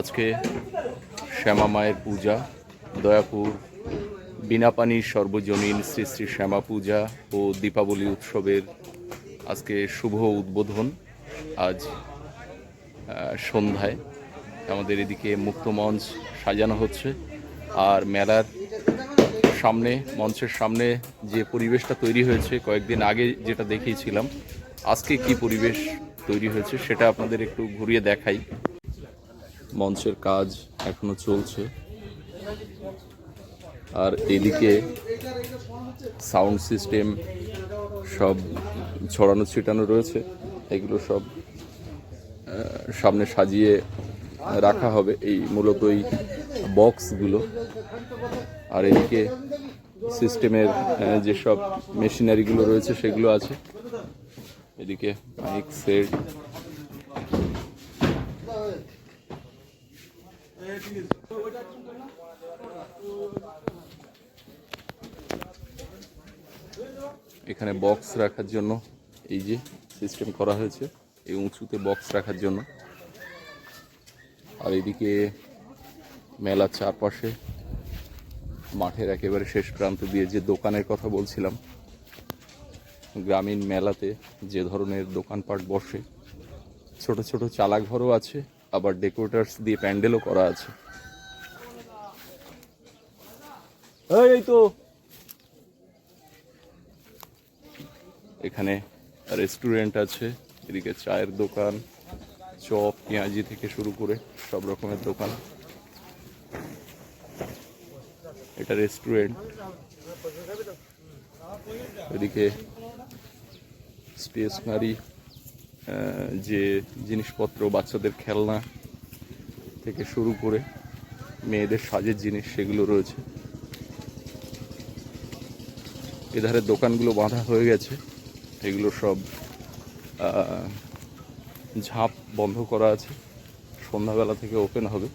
আজকে শ্যামা মায়ের পূজা। দয়াপুর বিনাপানির সর্বজনীন শ্রী শ্রী শ্যামা পূজা ও দীপাবলি উৎসবের আজকে শুভ উদ্বোধন। আজ সন্ধ্যায় আমাদের এদিকে মুক্ত মঞ্চ সাজানো হচ্ছে। আর মেলার সামনে, মঞ্চের সামনে যে পরিবেশটা তৈরি হয়েছে, কয়েকদিন আগে যেটা দেখিয়েছিলাম, আজকে কি পরিবেশ তৈরি হয়েছে সেটা আপনাদের একটু ঘুরিয়ে দেখাই। মঞ্চের কাজ এখনও চলছে। আর এদিকে সাউন্ড সিস্টেম সব ছড়ানো ছিটানো রয়েছে। এগুলো সব সামনে সাজিয়ে রাখা হবে। এই মূলত এই বক্সগুলো। আর এদিকে সিস্টেমের যেসব মেশিনারিগুলো রয়েছে সেগুলো আছে। এদিকে মাইক, সেট এখানে বক্স রাখার জন্য এই যে সিস্টেম করা হয়েছে এই উঁচুতে বক্স রাখার জন্য। আর এদিকে মেলার চারপাশে মাঠের একেবারে শেষ প্রান্ত দিয়ে যে দোকানের কথা বলছিলাম গ্রামীণ মেলাতে যে ধরনের দোকানপাট বসে ছোট ছোট চালাঘরও আছে আবার ডেকোরেটার্স দিয়ে প্যান্ডেলও করা আছে। এই, তো! এখানে রেস্টুরেন্ট আছে, এদিকে চায়ের দোকান, চপ, পেঁয়াজি থেকে শুরু করে সব রকমের দোকান। এটা রেস্টুরেন্ট এদিকে স্টেশনারি যে জিনিসপত্র বাচ্চাদের খেলনা থেকে শুরু করে মেয়েদের সাজের জিনিস সেগুলো রয়েছে। এধারে দোকানগুলো বাঁধা হয়ে গেছে। এগুলো সব ঝাঁপ বন্ধ করা আছে। সন্ধ্যাবেলা থেকে ওপেন হবে।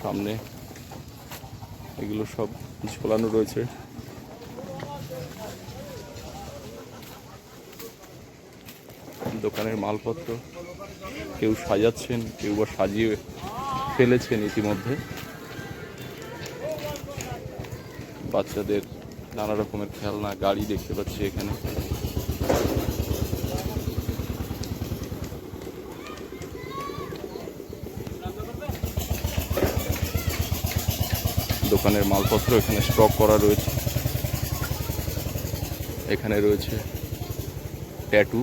সামনে এগুলো সব ঝোলানো রয়েছে। দোকানের মালপত্র কেউ সাজাচ্ছেন, কেউ বা সাজিয়ে ফেলেছেন ইতিমধ্যে। বাচ্চাদের নানা রকমের খেলনা, গাড়ি দেখতে পাচ্ছি এখানে। দোকানের মালপত্র এখানে স্টক করা রয়েছে। এখানে রয়েছে ট্যাটু।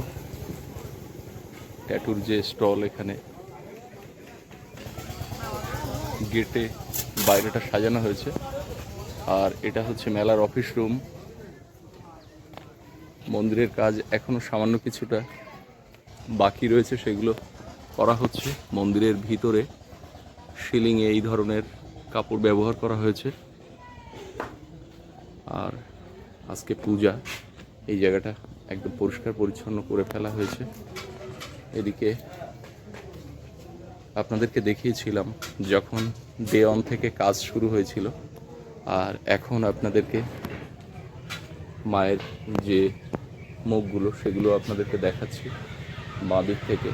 ট্যাটুর যে স্টল এখানে গেটে বাইরেটা সাজানো হয়েছে। আর এটা হচ্ছে মেলার অফিস রুম মন্দিরের কাজ এখনও সামান্য কিছুটা বাকি রয়েছে, সেগুলো করা হচ্ছে। মন্দিরের ভিতরে সিলিংয়ে এই ধরনের কাপড় ব্যবহার করা হয়েছে। আর আজকে পূজা, এই জায়গাটা একদম পরিষ্কার পরিচ্ছন্ন করে ফেলা হয়েছে। এদিকে আপনাদেরকে দেখিয়েছিলাম যখন ডে অন থেকে কাজ শুরু হয়েছিল। আর এখন আপনাদেরকে মায়ের যে মুখগুলো, সেগুলো আপনাদেরকে দেখাচ্ছি বাঁদিক থেকে।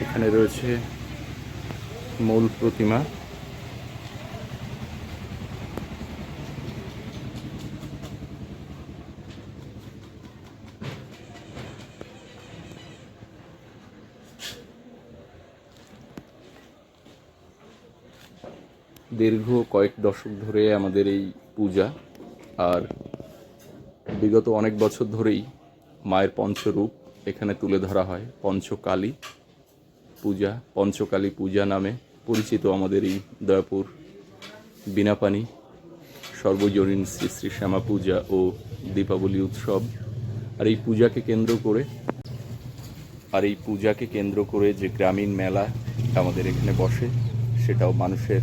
এখানে রয়েছে মূল প্রতিমা। দীর্ঘ কয়েক দশক ধরে আমাদের এই পূজা, আর বিগত অনেক বছর ধরেই মায়ের পঞ্চরূপ এখানে তুলে ধরা হয়, পঞ্চকালী পূজা পঞ্চকালী পূজা নামে পরিচিত আমাদের এই দয়াপুর বিনাপানি সর্বজনীন শ্রী শ্রী শ্যামা পূজা ও দীপাবলি উৎসব। আর এই পূজাকে কেন্দ্র করে, আর এই পূজাকে কেন্দ্র করে যে গ্রামীণ মেলা আমাদের এখানে বসে, সেটাও মানুষের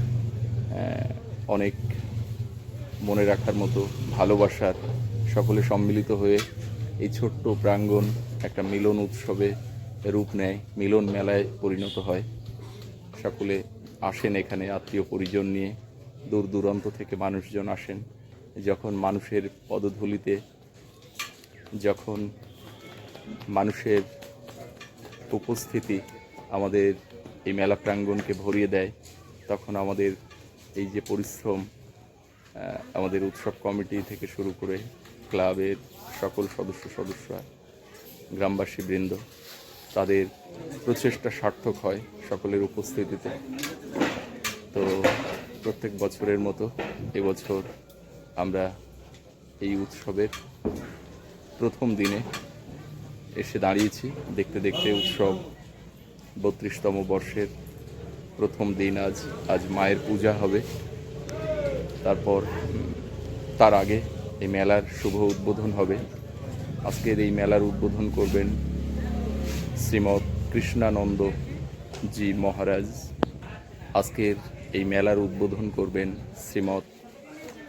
অনেক মনে রাখার মতো ভালোবাসার সকলে সম্মিলিত হয়ে এই ছোট্ট প্রাঙ্গণ একটা মিলন উৎসবে রূপ নেয়, মিলন মেলায় পরিণত হয়। সকলে আসেন এখানে, আত্মীয় পরিজন নিয়ে, দূর দূরান্ত থেকে মানুষজন আসেন। যখন মানুষের পদধূলিতে, যখন মানুষের উপস্থিতি আমাদের এই মেলা প্রাঙ্গণকে ভরিয়ে দেয়, তখন আমাদের এই যে পরিশ্রম আমাদের উৎসব কমিটি থেকে শুরু করে ক্লাবের সকল সদস্য সদস্যরা, গ্রামবাসী বৃন্দ, তাদের প্রচেষ্টা সার্থক হয় সকলের উপস্থিতিতে। তো প্রত্যেক বছরের মতো এবছর আমরা এই উৎসবের প্রথম দিনে এসে দাঁড়িয়েছি। দেখতে দেখতে উৎসব বত্রিশতম বর্ষের প্রথম দিন আজ আজ মায়ের পূজা হবে। তারপর তার আগে এই মেলার শুভ উদ্বোধন হবে। আজকের এই মেলার উদ্বোধন করবেন শ্রীমৎ কৃষ্ণানন্দ জি মহারাজ। আজকের এই মেলার উদ্বোধন করবেন শ্রীমৎ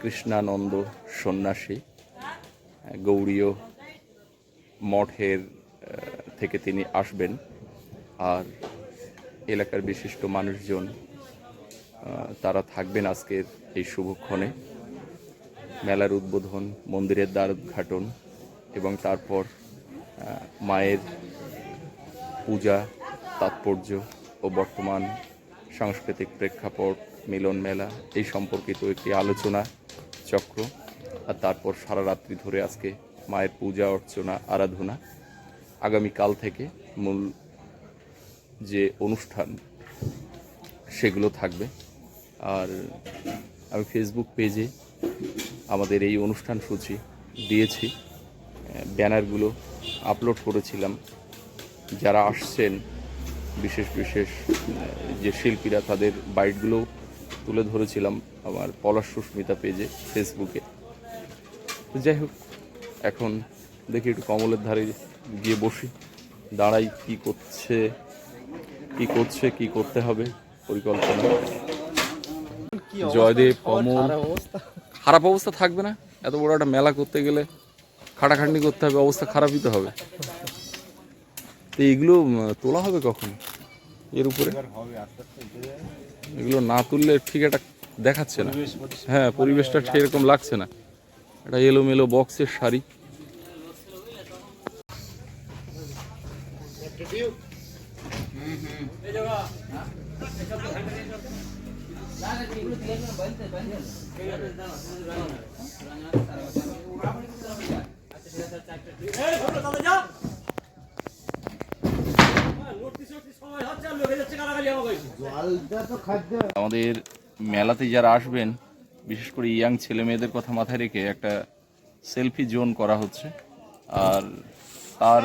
কৃষ্ণানন্দ সন্ন্যাসী গৌড়ীয় মঠের থেকে তিনি আসবেন। আর এলাকার বিশিষ্ট মানুষজন তারা থাকবেন আজকের এই শুভক্ষণে। মেলার উদ্বোধন, মন্দিরের দ্বার উদ্ঘাটন এবং তারপর মায়ের পূজা, তাৎপর্য ও বর্তমান সাংস্কৃতিক প্রেক্ষাপট, মিলন মেলা এই সম্পর্কিত একটি আলোচনা চক্র আর তারপর সারা রাত্রি ধরে আজকে মায়ের পূজা, অর্চনা, আরাধনা। আগামীকাল থেকে মূল যে অনুষ্ঠান, সেগুলো থাকবে। আর আমি ফেসবুক পেজে আমাদের এই অনুষ্ঠান সূচি দিয়েছি। ব্যানারগুলো আপলোড করেছিলাম। যারা আসছেন, বিশেষ বিশেষ, যে শিল্পীরা, তাদের বাইটগুলো তুলে ধরেছিলাম আমার পলাশ সুস্মিতা পেজে ফেসবুকে তো যাই হোক, এখন দেখি একটু কমলের ধারে গিয়ে বসি। দাঁড়াই কি করছে কি করছে কি করতে হবে পরিকল্পনা। জয়দেব কমল খারাপ অবস্থা থাকবে না? এত বড় একটা মেলা করতে গেলে খাটাখাটনি করতে হবে অবস্থা খারাপই তো হবে। তো এগুলো তোলা হবে কখন? এর উপরে? এগুলো না তুললে ঠিক একটা দেখাচ্ছে না। হ্যাঁ পরিবেশটা সেরকম লাগছে না। একটা এলোমেলো বক্সের শাড়ি। আমাদের মেলাতে যারা আসবেন, বিশেষ করে ইয়াং ছেলে মেয়েদের কথা মাথায় রেখে একটা সেলফি জোন করা হচ্ছে। আর তার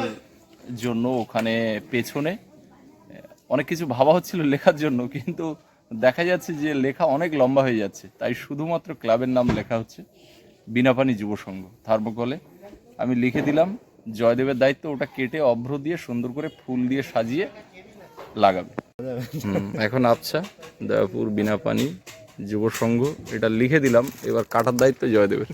জন্য ওখানে পেছনে অনেক কিছু ভাবা হচ্ছিল লেখার জন্য, কিন্তু দেখা যাচ্ছে যে লেখা অনেক লম্বা হয়ে যাচ্ছে। তাই শুধুমাত্র ক্লাবের নাম লেখা হচ্ছে বিনাপানি যুব সংঘ। থার্মোকলে আমি লিখে দিলাম, জয়দেবের দায়িত্ব ওটা কেটে অভ্র দিয়ে সুন্দর করে ফুল দিয়ে সাজিয়ে লাগাবে। এখন আচ্ছা দয়াপুর বিনাপানি যুব এটা লিখে দিলাম, এবার কাটার দায়িত্ব জয়দেবের।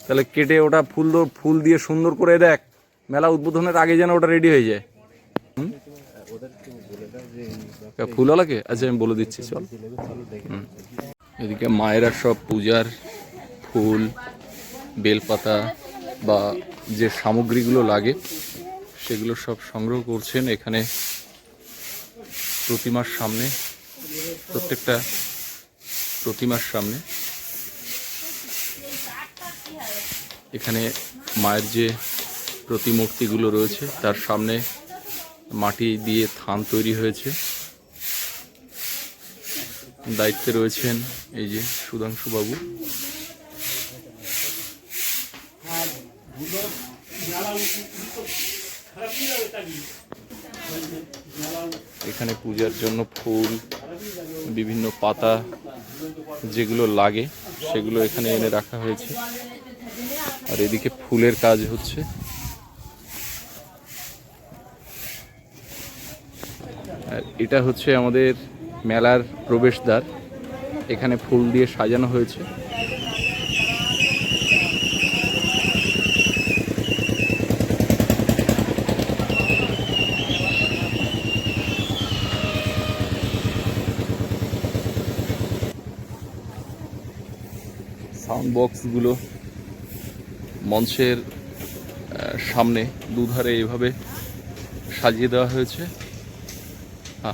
তাহলে কেটে ওটা ফুল ফুল দিয়ে সুন্দর করে দেখ, মেলা উদ্বোধনের আগে যেন ওটা রেডি হয়ে যায়? ফুলওয়ালাকে আচ্ছা আমি বলে দিচ্ছি, চল। এদিকে মায়েরা সব পূজার ফুল, বেলপাতা বা যে সামগ্রীগুলো লাগে, সেগুলো সব সংগ্রহ করছেন এখানে প্রতিমার সামনে, প্রত্যেকটা প্রতিমার সামনে। এখানে মায়ের যে প্রতিমূর্তিগুলো রয়েছে, তার সামনে মাটি দিয়ে থান তৈরি হয়েছে। দায়িত্বে রয়েছেন এই যে সুধাংশু বাবু। এখানে পূজার জন্য ফুল, বিভিন্ন পাতা যেগুলো লাগে, সেগুলো এখানে এনে রাখা হয়েছে। আর এদিকে ফুলের কাজ হচ্ছে। আর এটা হচ্ছে আমাদের মেলার প্রবেশদ্বার। এখানে ফুল দিয়ে সাজানো হয়েছে। সাউন্ড বক্সগুলো মঞ্চের সামনে দুধারে এভাবে সাজিয়ে দেওয়া হয়েছে।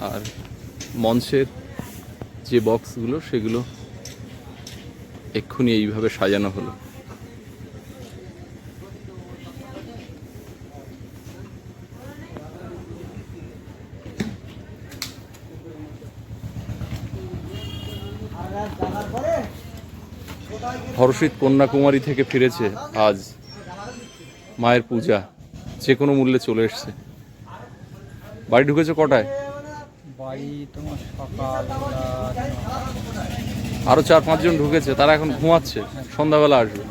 আর মঞ্চের যে বক্সগুলো, সেগুলো এক্ষুনি এইভাবে সাজানো হলো। হর্ষিত কন্যাকুমারী থেকে ফিরেছে আজ মায়ের পূজা, যে কোনো মূল্যে চলে এসছে। বাড়ি ঢুকেছে কটায়? আরও চার পাঁচজন ঢুকেছে, তারা এখন ঘুমাচ্ছে, সন্ধ্যাবেলা আসবে।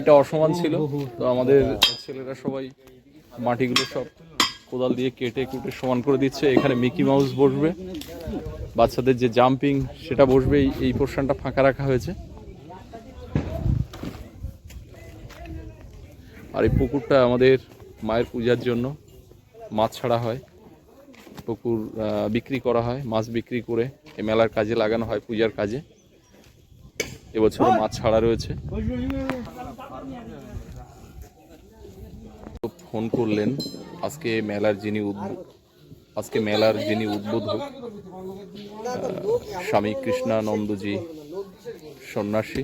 এটা অসমান ছিল, তো আমাদের ছেলেরা সবাই মাটিগুলো সব কোদাল দিয়ে কেটে কুটে সমান করে দিচ্ছে। এখানে মিকি মাউস বসবে, বাচ্চাদের যে জাম্পিং, সেটা বসবে এই পোর্শনটা ফাঁকা রাখা হয়েছে। আর এই পুকুরটা আমাদের মায়ের পূজার জন্য, মাছ ছাড়া হয়। পুকুর বিক্রি করা হয়, মাছ বিক্রি করে। এই মেলার কাজে লাগানো হয়, পূজার কাজে। এবছর মাছ ছাড়া রয়েছে। ফোন করলেন, আজকে মেলার যিনি আজকে মেলার যিনি উদ্বোধক স্বামী কৃষ্ণানন্দজি সন্ন্যাসী।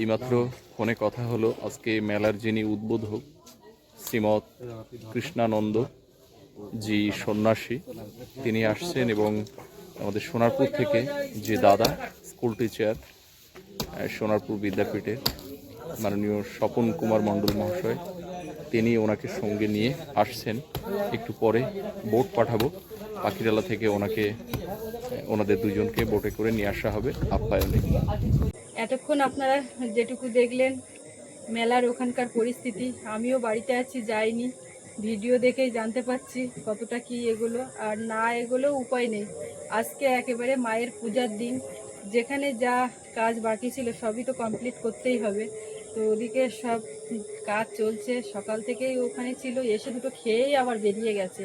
এইমাত্র ফোনে কথা হলো। আজকে মেলার যিনি উদ্বোধক, শ্রীমৎ কৃষ্ণানন্দ জি সন্ন্যাসী, তিনি আসছেন এবং আমাদের সোনারপুর থেকে যে দাদা, স্কুল টিচার সোনারপুর বিদ্যাপীঠের মাননীয় স্বপন কুমার মণ্ডল মহাশয়, তিনি ওনাকে সঙ্গে নিয়ে আসছেন। একটু পরে বোট পাঠাবো। পাখিরালা থেকে ওনাকে ওনাদের দুজনকে বোটে করে নিয়ে আসা হবে। আপ্যায়নে। এতক্ষণ আপনারা যেটুকু দেখলেন মেলার ওখানকার পরিস্থিতি, আমিও বাড়িতে আছি, যাইনি। ভিডিও দেখেই জানতে পারছি কতটা কি এগুলো, আর না এগুলো উপায় নেই। আজকে একেবারে মায়ের পূজার দিন। যেখানে যা কাজ বাকি ছিল সবই তো কমপ্লিট করতেই হবে। তো ওদিকে সব কাজ চলছে। সকাল থেকেই ওখানে ছিল, এসে দুটো খেয়েই আবার বেরিয়ে গেছে।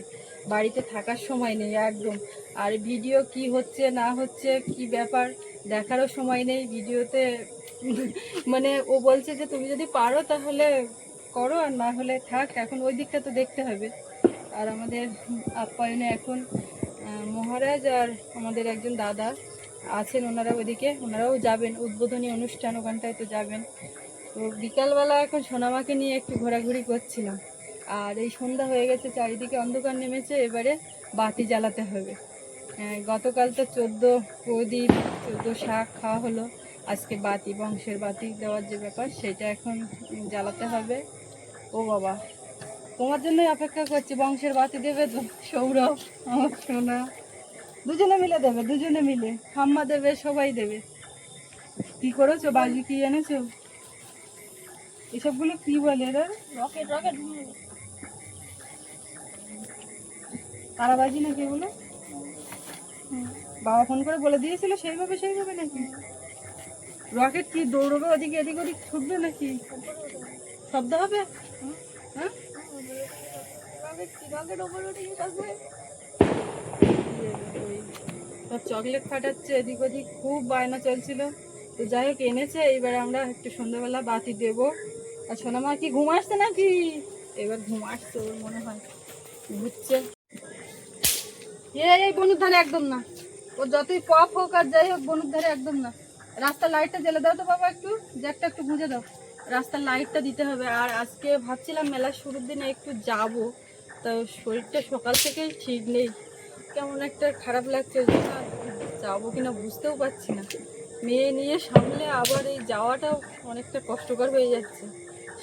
বাড়িতে থাকার সময় নেই একদম। আর ভিডিও কি হচ্ছে, না হচ্ছে, কি ব্যাপার দেখারও সময় নেই ভিডিওতে। মানে ও বলছে যে, তুমি যদি পারো তাহলে করো, আর না হলে থাক, এখন ওই দিকটা তো দেখতে হবে। আর আমাদের আপ্যায়নে এখন মহারাজ আর আমাদের একজন দাদা আছেন ওনারা ওইদিকে ওনারাও যাবেন, উদ্বোধনী অনুষ্ঠান ওখানটায় তো যাবেন। তো বিকালবেলা এখন সোনামাকে নিয়ে একটু ঘোরাঘুরি করছিলাম। আর এই সন্ধ্যা হয়ে গেছে, চারিদিকে অন্ধকার নেমেছে, এবারে বাতি জ্বালাতে হবে। গতকাল তো চোদ্দ প্রদীপ চোদ্দ শাক খাওয়া হলো। আজকে বাতি বংশের বাতি দেওয়ার যে ব্যাপার সেটা এখন জ্বালাতে হবে। ও বাবা তোমার জন্যই অপেক্ষা করছি বংশের বাতি দেবে তো সৌরভ আমার সোনা। দুজনে মিলে দেবে দুজনে মিলে। হাম্মা দেবে সবাই দেবে। কি করেছ বাজি কি এনেছো? এসবগুলো কি বলে এরা রকেট রকেট তারাবাজি নাকি এগুলো? বাবা ফোন করে বলে দিয়েছিল সেইভাবে সেইভাবে নাকি? রকেট কি দৌড়বে ওদিকে এদিক ওদিক ছুটবে নাকি? শব্দ হবে? হ্যাঁ? চকলেট ফাটাচ্ছে এদিক ওদিক খুব বায়না চলছিল। তো যাই হোক এনেছে এইবার আমরা একটু সন্ধ্যাবেলা বাতি দেবো। আর সোনামা কি ঘুম আসছে নাকি? এবার ঘুম আসছে ওর মনে হয়। ঘুরছে। এই বনুর ধারে একদম না। ও যতই পপ হোক আর যাই হোক বনুর ধারে একদম না। রাস্তার লাইটটা জ্বেলে দাও তো বাবা একটু, জ্যাকটা একটু বুঝে দাও। রাস্তার লাইটটা দিতে হবে। আর আজকে ভাবছিলাম মেলার শুরুর দিনে একটু যাব। তো শরীরটা সকাল থেকেই ঠিক নেই। কেমন একটা খারাপ লাগছে ওই জন্য যাব কিনা বুঝতেও পারছি না। মেয়ে নিয়ে সামলে আবার এই যাওয়াটাও অনেকটা কষ্টকর হয়ে যাচ্ছে।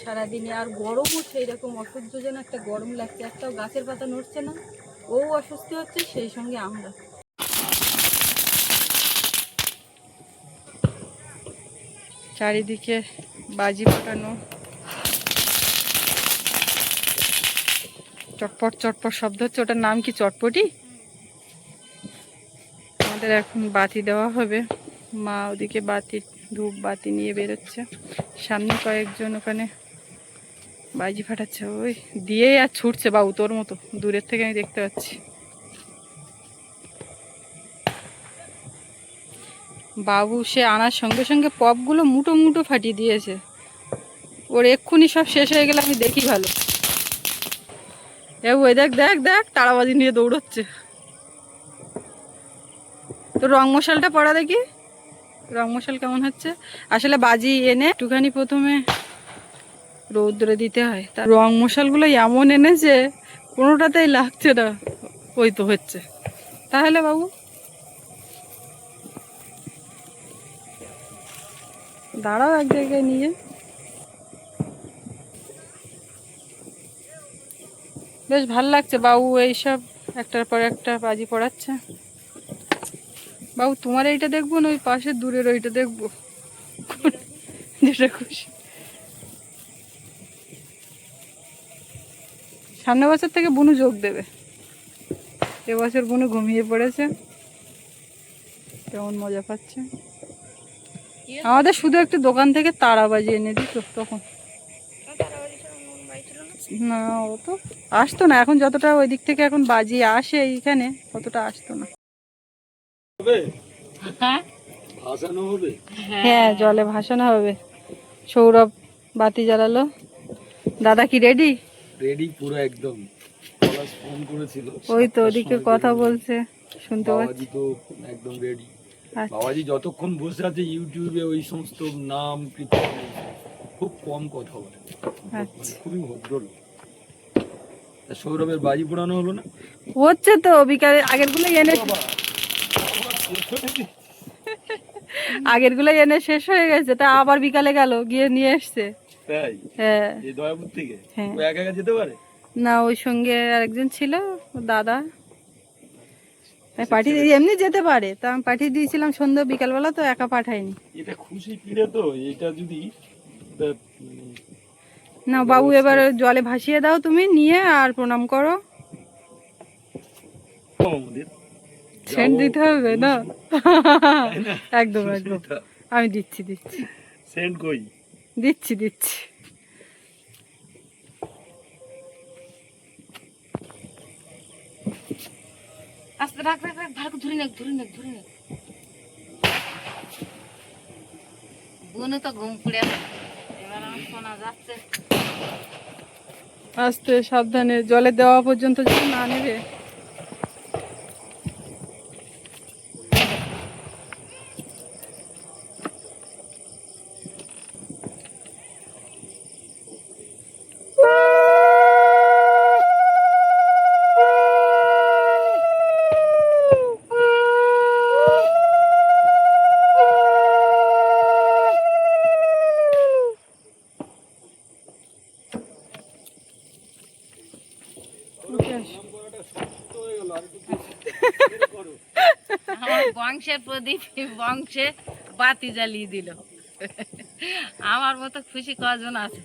সারাদিনে আর গরমও সেই রকম অসহ্যজনক একটা গরম লাগছে। একটাও গাছের পাতা নড়ছে না। ও অস্বস্তি হচ্ছে, সেই সঙ্গে আমরা। চারিদিকে বাজি ফাটানো। চটপট চটপট শব্দ হচ্ছে, ওটার নাম কি চটপটি? আমাদের এখন বাতি দেওয়া হবে। মা ওদিকে বাতি, ধূপ বাতি নিয়ে বেরোচ্ছে। সামনে কয়েকজন ওখানে বাজি ফাটাচ্ছে। ওই দিয়েই আর ছুটছে বাবু, তোর মতো। দূরের থেকে আমি দেখতে পাচ্ছি। বাবু সে আনার সঙ্গে সঙ্গে পপগুলো মুটো মুটো ফাটিয়ে দিয়েছে। ওর এক্ষুনি সব শেষ হয়ে গেলে আমি দেখি ভালো। এ ওই দেখ দেখ দেখ তাড়াবাজি নিয়ে দৌড়চ্ছে। তো রং মশালটা পড়া দেখি? রং মশাল কেমন হচ্ছে? আসলে বাজি এনে একটুখানি প্রথমে রৌদ্রে দিতে হয়। তা রং মশালগুলো এমন এনেছে, কোনোটাতেই লাগছে না। ওই তো হচ্ছে। তাহলে বাবু? দাঁড়াও এক জায়গায় নিয়ে। বেশ ভালো লাগছে বাবু এইসব, একটার পর একটা বাজি পড়াচ্ছে। বাবু, তোমার এইটা দেখব না ওই পাশে দূরের ওইটা দেখব? যেটা খুশি। সামনে বছর থেকে বুনু যোগ দেবে। এবছর বুনু ঘুমিয়ে পড়েছে। কেমন মজা পাচ্ছে। আমাদের শুধু একটু দোকান থেকে তারা বাজিয়ে এনে দিত তখন। না ও তো আসতো না। এখন যতটা ওই দিক থেকে এখন বাজিয়ে আসে এইখানে অতটা আসতো না। হ্যাঁ? জলে ভাসানো হবে। সৌরভ বাতি জ্বালালো। দাদা কি রেডি? রেডি পুরো একদম। ফোন করেছিল। ওই তো ওদিকে কথা বলছে শুনতে পাচ্ছি। তো একদম রেডি। বাবাজি যতক্ষণ বসে আছে ইউটিউবে ওই সমস্ত নাম কীর্তন খুব কম কথা বলে। আচ্ছা। খুবই ভদ্রলোক সৌরভের বাজি পোড়ানো হলো না? হচ্ছে তো বিকালে আগেরগুলো এনে আগেরগুলো এনে শেষ হয়ে গেছে তা আবার বিকালে গেল গিয়ে নিয়ে এসছে। তাই? হ্যাঁ। এই দয়াপুর থেকে? হ্যাঁ। একা একা যেতে পারে? না ওই সঙ্গে আরেকজন ছিল দাদা। আমি পাঠিয়ে দিয়ে এমনি যেতে পারে। তা আমি পাঠিয়ে দিয়েছিলাম সন্ধ্যা বিকালবেলা তো একা পাঠাইনি এটা খুশি পিড়ে তো এটা যদি না বাবু এবার জলে ভাসিয়ে দাও তুমি নিয়ে আর প্রণাম করো। সেন্ট দিতে হবে না? একদম একদম। আমি দিচ্ছি দিচ্ছি। সেন্ড কই? দিচ্ছি দিচ্ছি। আস্তে রাখ রাখ রাখ ভালো ধরে নে ধরে নে ধরে নে বোনও তো ঘুম পড়ে আছে এবার আমার শোনা যাচ্ছে। আস্তে সাবধানে জলে দেওয়া পর্যন্ত যদি না নেবে উঠে আসো। আমার বংশের প্রদীপ, বংশে বাতি জ্বালিয়ে দিল। আমার মতো খুশি কজন আছে?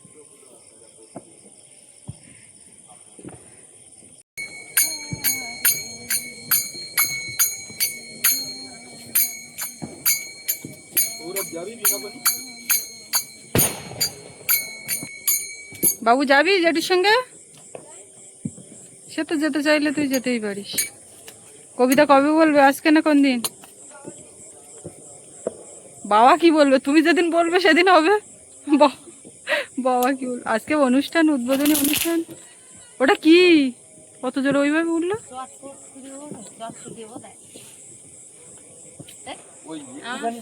বাবু যাবি জেঠির সঙ্গে? সে তো যেতে চাইলে তুই যেতেই পারিস। কবিতা কবে বলবে? আজকে না কোন দিন বাবা কি বলবে? তুমি যেদিন বলবে সেদিন হবে। বাবা কি বলবে? আজকে অনুষ্ঠান, উদ্বোধনী অনুষ্ঠান। ওটা কি? কত জোরে ওইভাবে উঠল?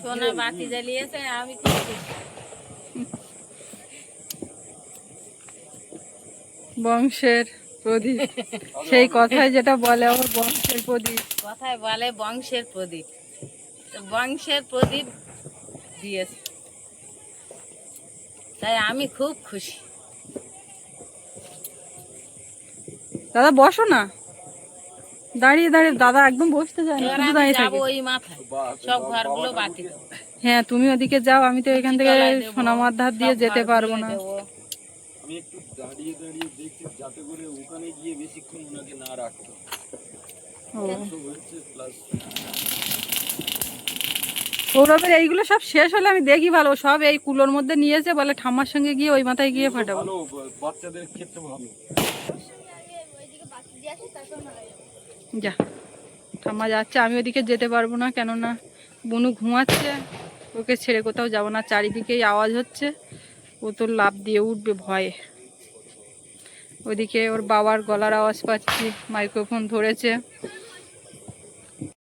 সোনা বাতি আমি বংশের প্রদীপ। সেই কথায় যেটা বলে আমার বংশের প্রদীপ। কথায় বলে বংশের প্রদীপ। বংশের প্রদীপ দিয়েছে। তাই আমি খুব খুশি। দাদা বসো না। দাঁড়িয়ে দাঁড়িয়ে। দাদা একদম বসতে চায় না শুধু দাঁড়িয়ে থাকে। ওই মাথায়। সব ঘরগুলো বাতি দেবো হ্যাঁ তুমি ওদিকে যাও আমি তো এখান থেকে সোনামার ধার দিয়ে যেতে পারব না। আমি একটু দাঁড়িয়ে দাঁড়িয়ে দেখছি যাতে করে ওখানে গিয়ে বেশিক্ষণ ওনাকে না রাখতে ও। প্লাস সৌরভের এইগুলো সব শেষ হলে আমি দেখি ভালো সব এই কুলোর মধ্যে নিয়েছে বলে ঠাম্মার সঙ্গে গিয়ে ওই মাথায় গিয়ে ফাটাবো। বাচ্চাদের ক্ষেত্রে ভালো। যা ঠাম্মা যাচ্ছে আমি ওদিকে যেতে পারব না কেননা বনু ঘুমাচ্ছে ওকে ছেড়ে কোথাও যাব না চারিদিকেই আওয়াজ হচ্ছে ও তো লাভ দিয়ে উঠবে ভয়ে। ওইদিকে ওর বাবার গলার আওয়াজ পাচ্ছি মাইক্রোফোন ধরেছে